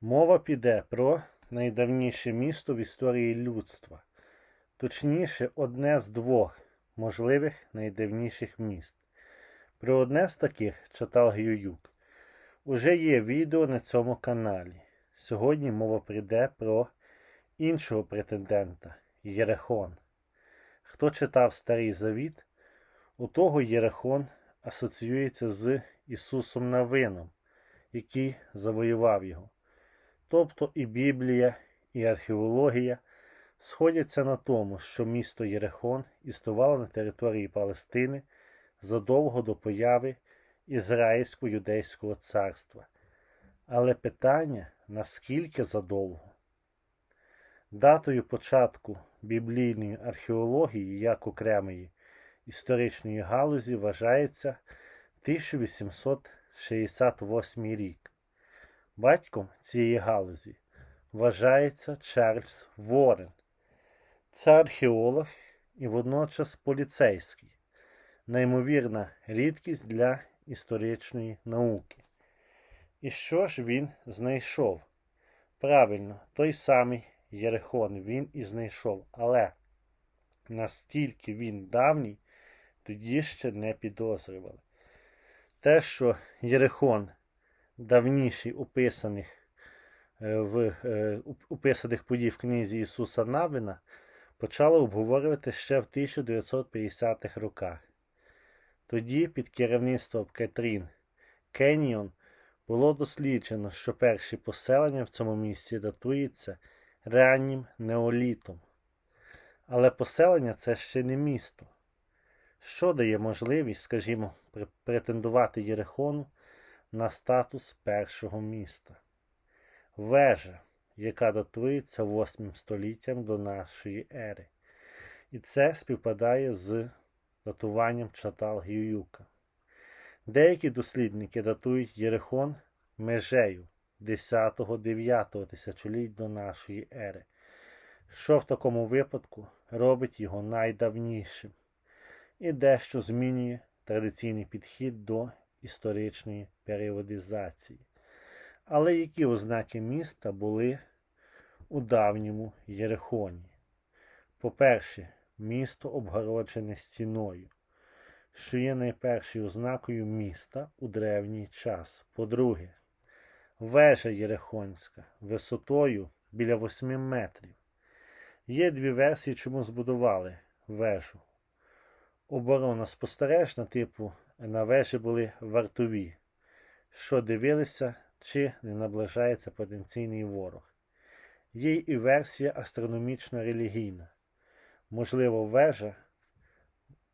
Мова піде про найдавніше місто в історії людства, точніше, одне з двох можливих найдавніших міст. Про одне з таких читав Гююк. Уже є відео на цьому каналі. Сьогодні мова прийде про іншого претендента Єрехон. Хто читав Старий Завіт, у того Єрехон асоціюється з Ісусом Навином, який завоював його. Тобто і Біблія, і археологія сходяться на тому, що місто Єрехон існувало на території Палестини задовго до появи Ізраїльсько-Юдейського царства. Але питання наскільки задовго? Датою початку біблійної археології як окремої історичної галузі вважається 1868 рік. Батьком цієї галузі вважається Чарльз Ворен. Це археолог і водночас поліцейський, неймовірна рідкість для історичної науки. І що ж він знайшов? Правильно, той самий Єрехон він і знайшов, але настільки він давній, тоді ще не підозрювали. Те, що Єрехон давніший описаних е, в е, описаних подій в книзі Ісуса Навина, почали обговорювати ще в 1950-х роках. Тоді під керівництвом Кетрін Кенніон було досліджено, що перші поселення в цьому місці датуються раннім неолітом. Але поселення це ще не місто, що дає можливість, скажімо, претендувати Єрехону на статус першого міста. Вежа, яка датується 8 століттям до нашої ери. І це співпадає з датуванням чатал Гююка. Деякі дослідники датують Єрехон межею 10-9 тисячоліть до нашої ери, що в такому випадку робить його найдавнішим і дещо змінює традиційний підхід до історичної періодизації. Але які ознаки міста були у давньому Єрихоні? По-перше, місто обгороджене стіною, що є найпершою ознакою міста у древній час. По-друге, вежа Єрихонська висотою біля 8 метрів. Є дві версії, чому збудували вежу. Оборона спостережна, типу, на вежі були вартові, що дивилися, чи не наближається потенційний ворог. Є і версія астрономічно релігійна. Можливо, вежа,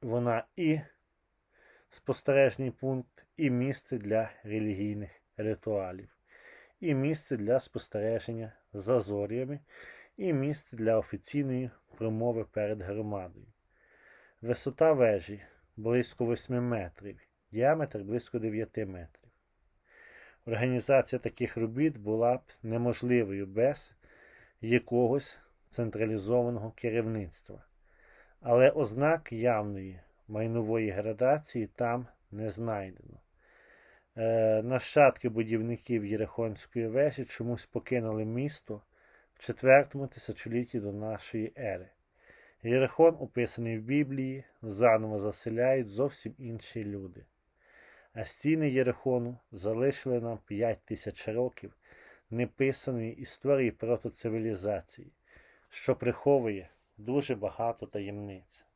вона і спостережний пункт, і місце для релігійних ритуалів, і місце для спостереження за зорями, і місце для офіційної промови перед громадою. Висота вежі близько 8 метрів, діаметр близько 9 метрів. Організація таких робіт була б неможливою без якогось централізованого керівництва, але ознак явної майнової градації там не знайдено. Е, нащадки будівників Єрихонської вежі чомусь покинули місто в четвертому тисячолітті до нашої ери. Єрихон, описаний в Біблії, заново заселяють зовсім інші люди. А стіни Єрихону залишили нам 5 тисяч років неписаної історії протоцивілізації, що приховує дуже багато таємниць.